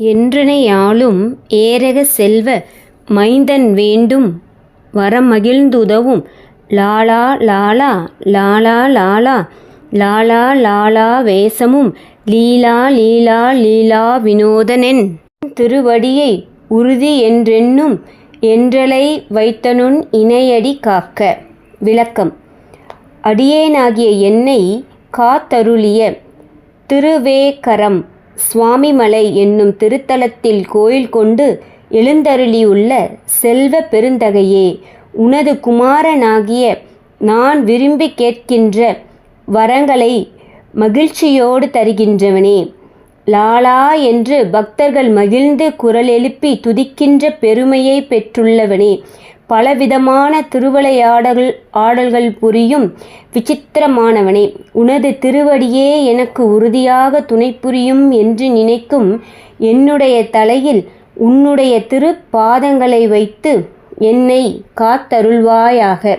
என்றனையாளும் ஏரக செல்வ மைந்தன் வேண்டும். வரமகிழ்ந்துதவும். லாலா லாலா லாலா லாலா. லாலா லாலா வேசமும் லீலா லீலா லீலா வினோதனென். திருவடியை உறுதி என்றென்னும் என்றலை வைத்தனுன் இணையடி காக்க. விளக்கம். அடியேனாகிய என்னை காத்தருளிய திருவேகரம். சுவாமிமலை என்னும் திருத்தலத்தில் கோயில் கொண்டு எழுந்தருளியுள்ள செல்வ பெருந்தகையே உனது குமாரனாகிய நான் விரும்பி கேட்கின்ற வரங்களை மகிழ்ச்சியோடு தருகின்றவனே. லாலா என்று பக்தர்கள் மகிழ்ந்து குரல் எழுப்பி துதிக்கின்ற பெருமையை பெற்றுள்ளவனே. பலவிதமான திருவிளையாடல் ஆடல்கள் புரியும் விசித்திரமானவனே. உனது திருவடியே எனக்கு உறுதியாக துணை புரியும் என்று நினைக்கும் என்னுடைய தலையில் உன்னுடைய திரு பாதங்களை வைத்து என்னை காத்தருள்வாயாக.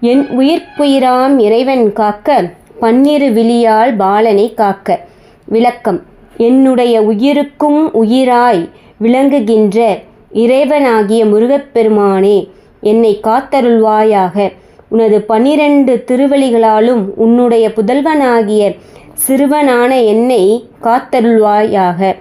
என் உயிர்ப்புயிராம் இறைவன் காக்க பன்னிரு விழியால் பாலனை காக்க. விளக்கம். என்னுடைய உயிருக்கும் உயிராய் விளங்குகின்ற இறைவனாகிய முருகப்பெருமானே என்னை காத்தருள்வாயாக. உனது பனிரெண்டு திருவழிகளாலும் உன்னுடைய புதல்வனாகிய சிறுவனான என்னை காத்தருள்வாயாக.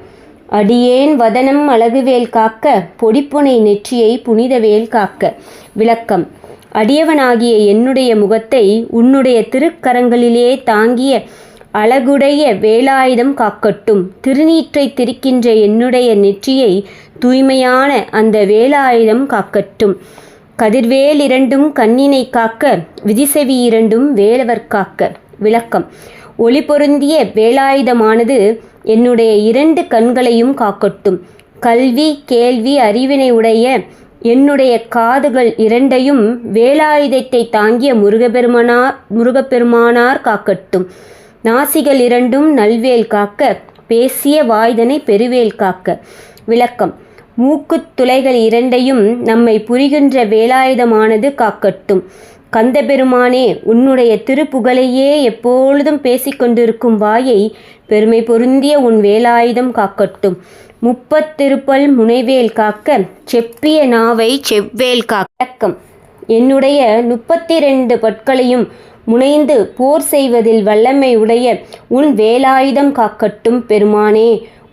அடியேன் வதனம் அழகுவேல் காக்க பொடிப்புனை நெற்றியை புனிதவேல் காக்க. விளக்கம். அடியவனாகிய என்னுடைய முகத்தை உன்னுடைய திருக்கரங்களிலே தாங்கிய அழகுடைய வேலாயுதம் காக்கட்டும். திருநீற்றை திரிக்கின்ற என்னுடைய நெற்றியை தூய்மையான அந்த வேலாயுதம் காக்கட்டும். கதிர்வேல் இரண்டும் கண்ணினை காக்க விதிசெவி இரண்டும் வேலவர் காக்க. விளக்கம். ஒளி பொருந்திய வேலாயுதமானது என்னுடைய இரண்டு கண்களையும் காக்கட்டும். கல்வி கேள்வி அறிவினை உடைய என்னுடைய காதுகள் இரண்டையும் வேலாயுதத்தை தாங்கிய முருகப்பெருமனார் முருகப்பெருமானார் காக்கட்டும். நாசிகள் இரண்டும் நல்வேல் காக்க பேசிய வாய்தனை பெருவேல் காக்க. விளக்கம். மூக்குத் துளைகள் இரண்டையும் நம்மை புரிகின்ற வேலாயுதமானது காக்கட்டும். கந்தபெருமானே உன்னுடைய திருப்புகழையே எப்பொழுதும் பேசிக்கொண்டிருக்கும் வாயை பெருமை பொருந்திய உன் வேலாயுதம் காக்கட்டும். முப்பத்திருப்பல் முனைவேல் காக்க செப்பிய நாவை செவ்வேல் காக்கம் என்னுடைய முப்பத்தி ரெண்டு பற்களையும் முனைந்து போர் செய்வதில் வல்லமை உடைய உன் வேலாயுதம் காக்கட்டும் பெருமானே.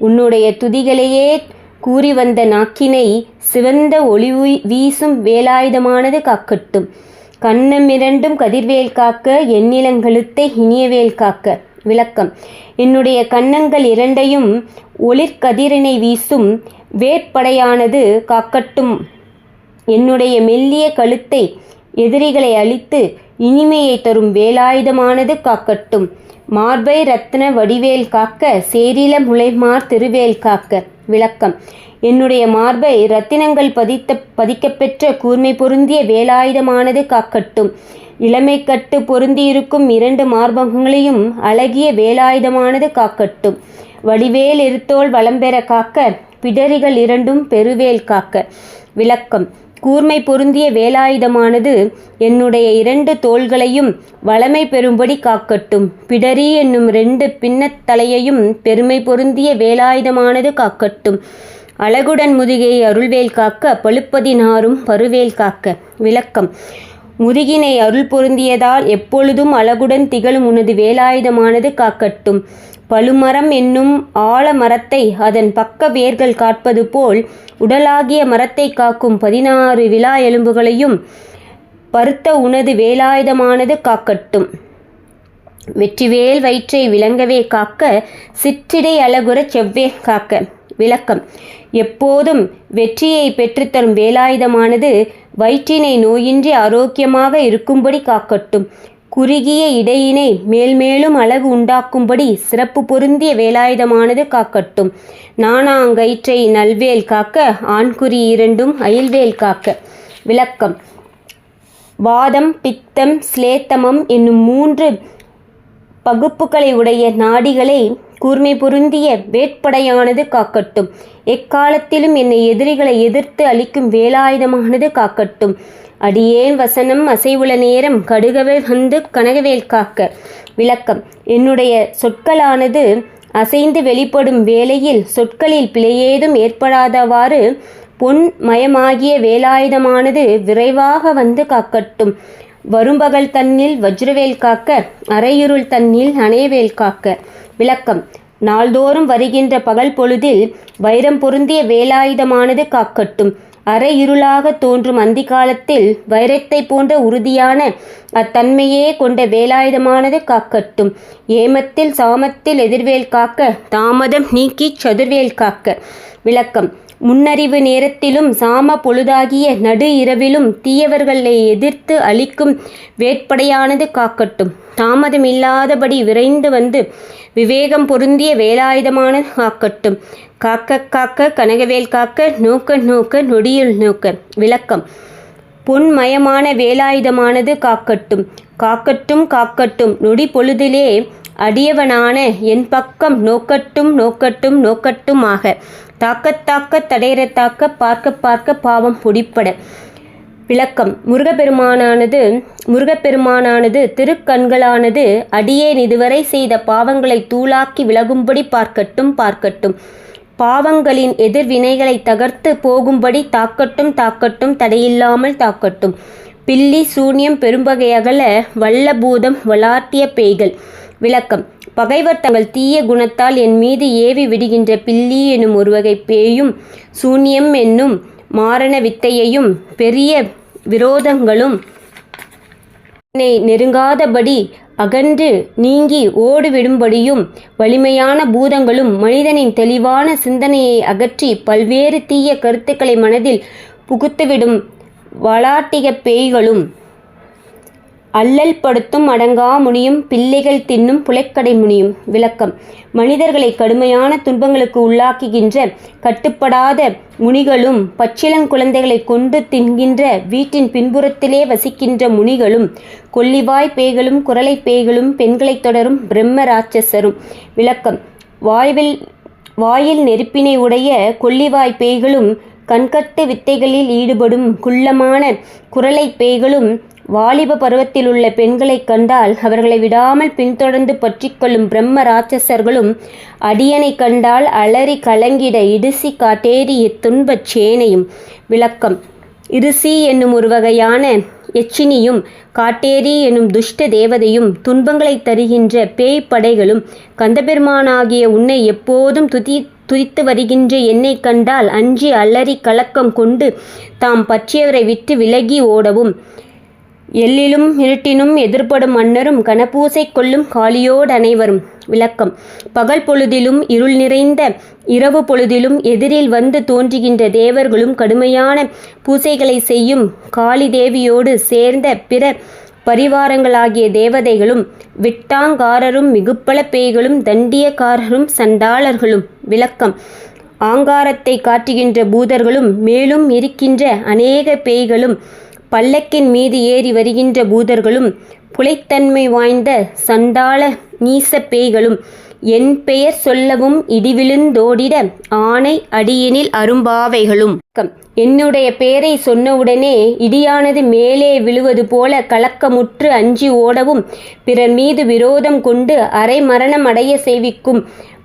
உன்னுடைய துதிகளையே கூறி வந்த நாக்கினை சிவந்த ஒளி வீசும் வேலாயுதமானது காக்கட்டும். கண்ணமிரண்டும் கதிர்வேல் காக்க எண்ணிலங்கழுத்தை இனியவேல் காக்க. விளக்கம். என்னுடைய கன்னங்கள் இரண்டையும் ஒளிர்கதிரினை வீசும் வேட்படையானது காக்கட்டும். என்னுடைய மெல்லிய கழுத்தை எதிரிகளை அழித்து இனிமையை தரும் வேலாயுதமானது காக்கட்டும். மார்பை ரத்ன வடிவேல் காக்க சேரில முளைமார் திருவேல் காக்க. விளக்கம். என்னுடைய மார்பை ரத்தினங்கள் பதித்த பதிக்கப்பெற்ற கூர்மை பொருந்திய வேலாயுதமானது காக்கட்டும். இளமை கட்டு பொருந்தியிருக்கும் இரண்டு மார்பகங்களையும் அழகிய வேலாயுதமானது காக்கட்டும். வடிவேல் இருத்தோல் வளம்பெற காக்க பிடரிகள் இரண்டும் பெருவேல் காக்க. விளக்கம். கூர்மை பொருந்திய வேலாயுதமானது என்னுடைய இரண்டு தோள்களையும் வளமை பெறும்படி காக்கட்டும். பிடரி என்னும் ரெண்டு பின்னத்தலையையும் பெருமை பொருந்திய வேலாயுதமானது காக்கட்டும். அழகுடன் முதுகை அருள்வேல் காக்க பழுப்பதினாரும் பருவேல் காக்க. விளக்கம். முதுகினை அருள் பொருந்தியதால் எப்பொழுதும் அழகுடன் திகழும் உனது வேலாயுதமானது காக்கட்டும். பழுமரம் என்னும் ஆழமரத்தை அதன் பக்க வேர்கள் காட்பது போல் உடலாகிய மரத்தை காக்கும் பதினாறு விழா எலும்புகளையும் பருத்த உனது வேலாயுதமானது காக்கட்டும். வெற்றிவேல் வயிற்றை விளங்கவே காக்க சிற்றிடை அழகுற செவ்வே காக்க. விளக்கம். எப்போதும் வெற்றியை பெற்றுத்தரும் வேலாயுதமானது வயிற்றினை நோயின்றி ஆரோக்கியமாக இருக்கும்படி காக்கட்டும். குறுகிய இடையினை மேல்மேலும் அழகு உண்டாக்கும்படி சிறப்பு பொருந்திய வேலாயுதமானது காக்கட்டும். நானாங்கயிற்றை நல்வேல் காக்க ஆண்குறி இரண்டும் அயில்வேல் காக்க. விளக்கம். வாதம் பித்தம் ஸ்லேத்தமம் என்னும் மூன்று பகுப்புகளை உடைய நாடிகளை கூர்மை பொருந்திய வேட்படையானது காக்கட்டும். எக்காலத்திலும் என்னை எதிரிகளை எதிர்த்து அளிக்கும் வேலாயுதமானது காக்கட்டும். அடியேன் வசனம் அசைவுள்ள நேரம் கடுகவே வந்து கனகவேல் காக்க. விளக்கம் என்னுடைய சொற்களானது அசைந்து வெளிப்படும் வேளையில் சொற்களில் பிழையேதும் ஏற்படாதவாறு பொன் மயமாகிய வேலாயுதமானது விரைவாக வந்து காக்கட்டும். வரும்பகல் தன்னில் வஜ்ரவேல் காக்க அரையுருள் தன்னில் அணையவேல் காக்க. விளக்கம். நாள்தோறும் வருகின்ற பகல் பொழுதில் வைரம் பொருந்திய வேலாயுதமானது காக்கட்டும். அரை இருளாக தோன்றும் அந்தி காலத்தில் வைரத்தை போன்ற உறுதியான அத்தன்மையே கொண்ட வேலாயுதமானது காக்கட்டும். ஏமத்தில் சாமத்தில் எதிர்வேல் காக்க தாமதம் நீக்கி சதுர்வேல் காக்க. விளக்கம். முன்னறிவு நேரத்திலும் சாம பொழுதாகிய நடு இரவிலும் தீயவர்களை எதிர்த்து அளிக்கும் வேட்படையானது காக்கட்டும். தாமதமில்லாதபடி விரைந்து வந்து விவேகம் பொருந்திய வேலாயுதமான காக்கட்டும் காக்க காக்க கனகவேல் காக்க நோக்க நோக்க நொடியுள் நோக்க. விளக்கம். பொன்மயமான வேலாயுதமானது காக்கட்டும். காக்கட்டும் காக்கட்டும். நொடி பொழுதிலே அடியவனான என் பக்கம் நோக்கட்டும் நோக்கட்டும் நோக்கட்டுமாக. தாக்கத்தாக்க தடையற தாக்க பார்க்க பார்க்க பாவம் பொடிப்பட. விளக்கம். முருகப்பெருமானானது முருகப்பெருமானானது திருக்கண்களானது அடியேன் இதுவரை செய்த பாவங்களை தூளாக்கி விலகும்படி பார்க்கட்டும் பார்க்கட்டும். பாவங்களின் எதிர்வினைகளை தகர்த்து போகும்படி தாக்கட்டும் தாக்கட்டும் தடையில்லாமல் தாக்கட்டும். பில்லி சூன்யம் பெரும்பகையகல வல்லபூதம் வளாட்டிய பேய்கள். விளக்கம். பகைவர் தங்கள் தீய குணத்தால் என் மீது ஏவி விடுகின்ற பில்லி எனும் ஒருவகை பேயும் சூன்யம் என்னும் மாரண வித்தையையும் பெரிய விரோதங்களும் என்னை நெருங்காதபடி அகன்று நீங்கி ஓடிவிடும்படியும் வலிமையான பூதங்களும் மனிதனின் தெளிவான சிந்தனையை அகற்றி பல்வேறு தீய கருத்துக்களை மனதில் புகுத்துவிடும் வளாட்டிக பேய்களும் அல்லல் படுத்தும் அடங்கா முனியும் பிள்ளைகள் தின்னும் புலைக்கடை முனியும். விளக்கம். மனிதர்களை கடுமையான துன்பங்களுக்கு உள்ளாக்குகின்ற கட்டுப்படாத முனிகளும் பச்சிளங்குழந்தைகளை கொண்டு தின்கின்ற வீட்டின் பின்புறத்திலே வசிக்கின்ற முனிகளும் கொல்லிவாய் பேய்களும் குரலை பேய்களும் பெண்களைத் தொடரும் பிரம்ம ராட்சசரும். விளக்கம். வாய்வில் வாயில் நெருப்பினை உடைய கொல்லிவாய் பேய்களும் கண்கட்டு வித்தைகளில் ஈடுபடும் குள்ளமான குரலை பேய்களும் வாலிப பருவத்தில் உள்ள பெண்களைக் கண்டால் அவர்களை விடாமல் பின்தொடர்ந்து பற்றிக்கொள்ளும் பிரம்ம ராட்சசர்களும் அடியனை கண்டால் அலறி கலங்கிட இடுசி காட்டேறிய துன்பச் சேனையும். விளக்கம். இருசி என்னும் ஒரு வகையான எச்சினியும் காட்டேரி எனும் துஷ்ட தேவதையும் துன்பங்களை தருகின்ற பேய் படைகளும் கந்தபெருமானாகிய உன்னை எப்போதும் துதி துதித்து வருகின்ற என்னை கண்டால் அஞ்சி அலறி கலக்கம் கொண்டு தாம் பற்றியவரை விட்டு விலகி ஓடவும். எல்லிலும் இருட்டினும் எதிர்ப்படும் மன்னரும் கனப்பூசை கொள்ளும் காளியோடு அனைவரும். விளக்கம். பகல் பொழுதிலும் இருள் நிறைந்த இரவு பொழுதிலும் எதிரில் வந்து தோன்றுகின்ற தேவர்களும் கடுமையான பூசைகளை செய்யும் காளி தேவியோடு சேர்ந்த பிற பரிவாரங்களாகிய தேவதைகளும் விட்டாங்காரரும் மிகுப்பல பேய்களும் தண்டியக்காரரும் சண்டாளர்களும் விளக்கம். ஆங்காரத்தை காட்டுகின்ற பூதர்களும் மேலும் இருக்கின்ற அநேக பேய்களும் பல்லக்கின் மீது ஏறி வருகின்ற பூதர்களும் புலைத்தன்மை வாய்ந்த சண்டாள நீச பேய்களும் என் பெயர் சொல்லவும் இடிவிழுந்தோடிட ஆணை அடியினில் அரும்பாவைகளும். என்னுடைய பெயரை சொன்னவுடனே இடியானது மேலே விழுவது போல கலக்கமுற்று அஞ்சி ஓடவும் பிறர் மீது விரோதம் கொண்டு அரை மரணம் அடைய செய்விக்கும்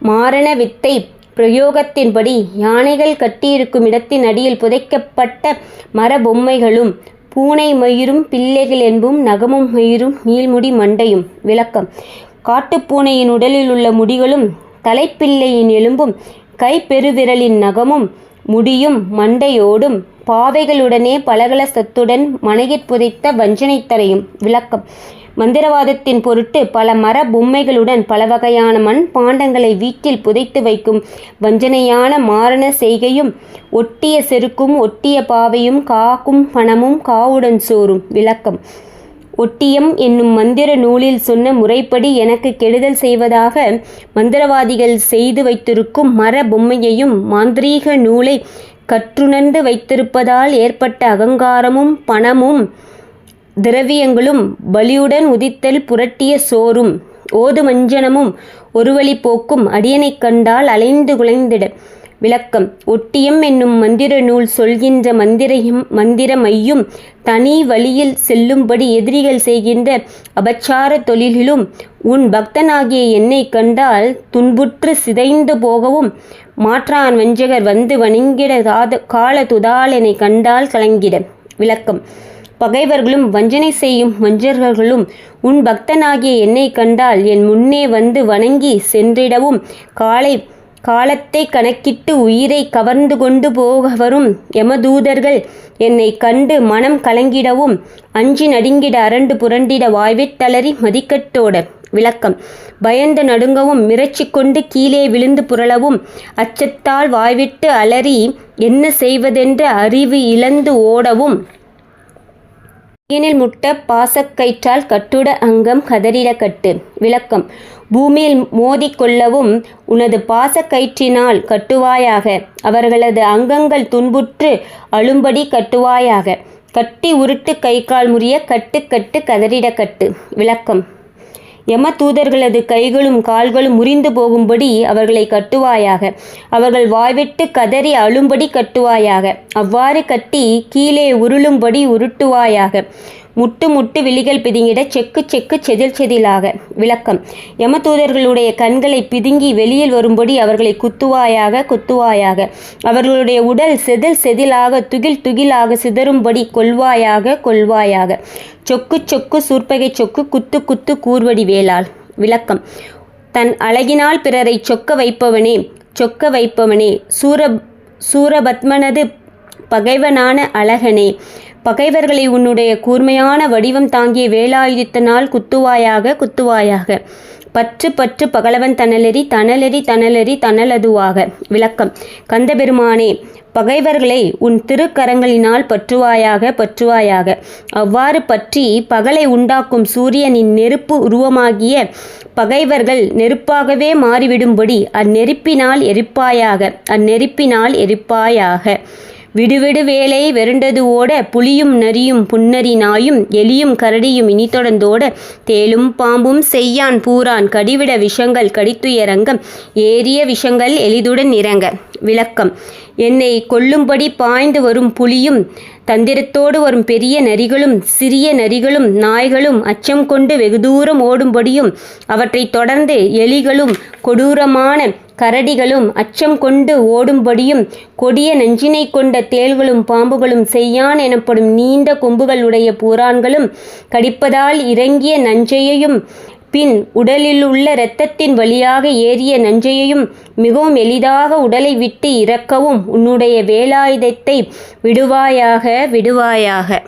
மாரண வித்தை பிரயோகத்தின்படி யானைகள் கட்டியிருக்கும் இடத்தின் அடியில் புதைக்கப்பட்ட மர பொம்மைகளும் பூனை மயிரும் பிள்ளைகள் என்பும் நகமும் மயிரும் நீள்முடி மண்டையும். விளக்கம். காட்டுப்பூனையின் உடலில் உள்ள முடிகளும் தலைப்பிள்ளையின் எலும்பும் கைப்பெருவிரலின் நகமும் முடியும் மண்டையோடும் பாவைகளுடனே பலகல சத்துடன் மனையிற் புதைத்த வஞ்சனைத்தரையும் விளக்கம். மந்திரவாதத்தின் பொருட்டு பல மர பொம்மைகளுடன் பல வகையான மண் பாண்டங்களை வீட்டில் புதைத்து வைக்கும் வஞ்சனையான மாரண செய்கையும் ஒட்டிய செருக்கும் ஒட்டிய பாவையும் காக்கும் பணமும் காவுடன் சோறும். விளக்கம். ஒட்டியம் என்னும் மந்திர நூலில் சொன்ன முறைப்படி எனக்கு கெடுதல் செய்வதாக மந்திரவாதிகள் செய்து வைத்திருக்கும் மர பொம்மையையும் மாந்திரீக நூலை கற்றுணர்ந்து வைத்திருப்பதால் ஏற்பட்ட அகங்காரமும் பணமும் திரவியங்களும் பலியுடன் உதித்தல் புரட்டிய சோறும் ஓது மஞ்சனமும் ஒருவழி போக்கும் அடியனைக் கண்டால் அலைந்து குலைந்திட. விளக்கம் ஒட்டியம் என்னும் மந்திர நூல் சொல்கின்ற மந்திரையும் மந்திரமையும் தனி வழியில் செல்லும்படி எதிரிகள் செய்கின்ற அபச்சார தொழிலிலும் உன் பக்தனாகிய என்னை கண்டால் துன்புற்று சிதைந்து போகவும் மாற்றான் வஞ்சகர் வந்து வணங்கிட கால துதாலனை கண்டால் கலங்கிட. விளக்கம் பகைவர்களும் வஞ்சனை செய்யும் வஞ்சகர்களும் உன் பக்தனாகிய என்னை கண்டால் என் முன்னே வந்து வணங்கி சென்றிடவும் காலை காலத்தை கணக்கிட்டு உயிரை கவர்ந்து கொண்டு போக வரும் யமதூதர்கள் என்னை கண்டு மனம் கலங்கிடவும் அஞ்சி நடுங்கிட அரண்டு புரண்டிட வாய்விட்டலறி மதிக்கட்டோட. விளக்கம். பயந்து நடுங்கவும் மிரட்சி கொண்டு கீழே விழுந்து புரளவும் அச்சத்தால் வாய்விட்டு அலறி என்ன செய்வதென்று அறிவு இழந்து ஓடவும் ஈனில் முட்ட பாசக்கயிற்றால் கட்டுட அங்கம் கதறிட கட்டு. விளக்கம். பூமியில் மோதிக்கொள்ளவும் உனது பாசக்கயிற்றினால் கட்டுவாயாக. அவர்களது அங்கங்கள் துன்புற்று அழும்படி கட்டுவாயாக. கட்டி உருட்டு கை கால் முறிய கட்டு கட்டு கதறிட கட்டு. விளக்கம். யம தூதர்களது கைகளும் கால்களும் முறிந்து போகும்படி அவர்களை கட்டுவாயாக. அவர்கள் வாய்விட்டு கதறி அழும்படி கட்டுவாயாக. அவ்வாறு கட்டி கீழே உருளும்படி உருட்டுவாயாக. முட்டு முட்டு விழிகள் பிதுங்கிட செக்கு செக்கு செதில் செதிலாக. விளக்கம். யமதூதர்களுடைய கண்களை பிதுங்கி வெளியில் வரும்படி அவர்களை குத்துவாயாக குத்துவாயாக. அவர்களுடைய உடல் செதில் செதிலாக துகில் துகிலாக சிதறும்படி கொள்வாயாக கொள்வாயாக. சொக்கு சொக்கு சூர்பகை சொக்கு குத்து குத்து கூர்வடி வேளாள். விளக்கம். தன் அழகினால் பிறரை சொக்க வைப்பவனே சொக்க வைப்பவனே. சூர சூரபத்மனது பகைவனான அழகனே. பகைவர்களை உன்னுடைய கூர்மையான வடிவம் தாங்கிய வேலாயுதத்தினால் குத்துவாயாக குத்துவாயாக. பற்று பற்று பகலவன் தனலெறி தனலெறி தனலெறி தனலதுவாக. விளக்கம். கந்தபெருமானே பகைவர்களை உன் திருக்கரங்களினால் பற்றுவாயாக பற்றுவாயாக. அவ்வாறு பற்றி பகலை உண்டாக்கும் சூரியனின் நெருப்பு உருவமாகிய பகைவர்கள் நெருப்பாகவே மாறிவிடும்படி அந்நெருப்பினால் எரிப்பாயாக அந்நெருப்பினால் எரிப்பாயாக. விடுவிடு வேலை வெருண்டது ஓட புலியும் நரியும் புன்னரி நாயும் எலியும் கரடியும் இனி தொடர்ந்தோட தேலும் பாம்பும் செய்யான் பூரான் கடிவிட விஷங்கள் கடித்துயரங்கம். ஏறிய விஷங்கள் எளிதுடன் இறங்க. விளக்கம். என்னை கொல்லும்படி பாய்ந்து வரும் புலியும் தந்திரத்தோடு வரும் பெரிய நரிகளும் சிறிய நரிகளும் நாய்களும் அச்சம் கொண்டு வெகு தூரம் ஓடும்படியும் அவற்றைத் தொடர்ந்து எலிகளும் கொடூரமான கரடிகளும் அச்சம் கொண்டு ஓடும்படியும் கொடிய நஞ்சினை கொண்ட தேள்களும் பாம்புகளும் செய்யான் எனப்படும் நீண்ட கொம்புகளுடைய பூரான்களும் கடிப்பதால் இறங்கிய நஞ்சையையும் பின் உடலில் உள்ள இரத்தத்தின் வழியாக ஏறிய நஞ்சையையும் மிகவும் எளிதாக உடலை விட்டு இறக்கவும் உன்னுடைய வேலாயுதத்தை விடுவாயாக விடுவாயாக.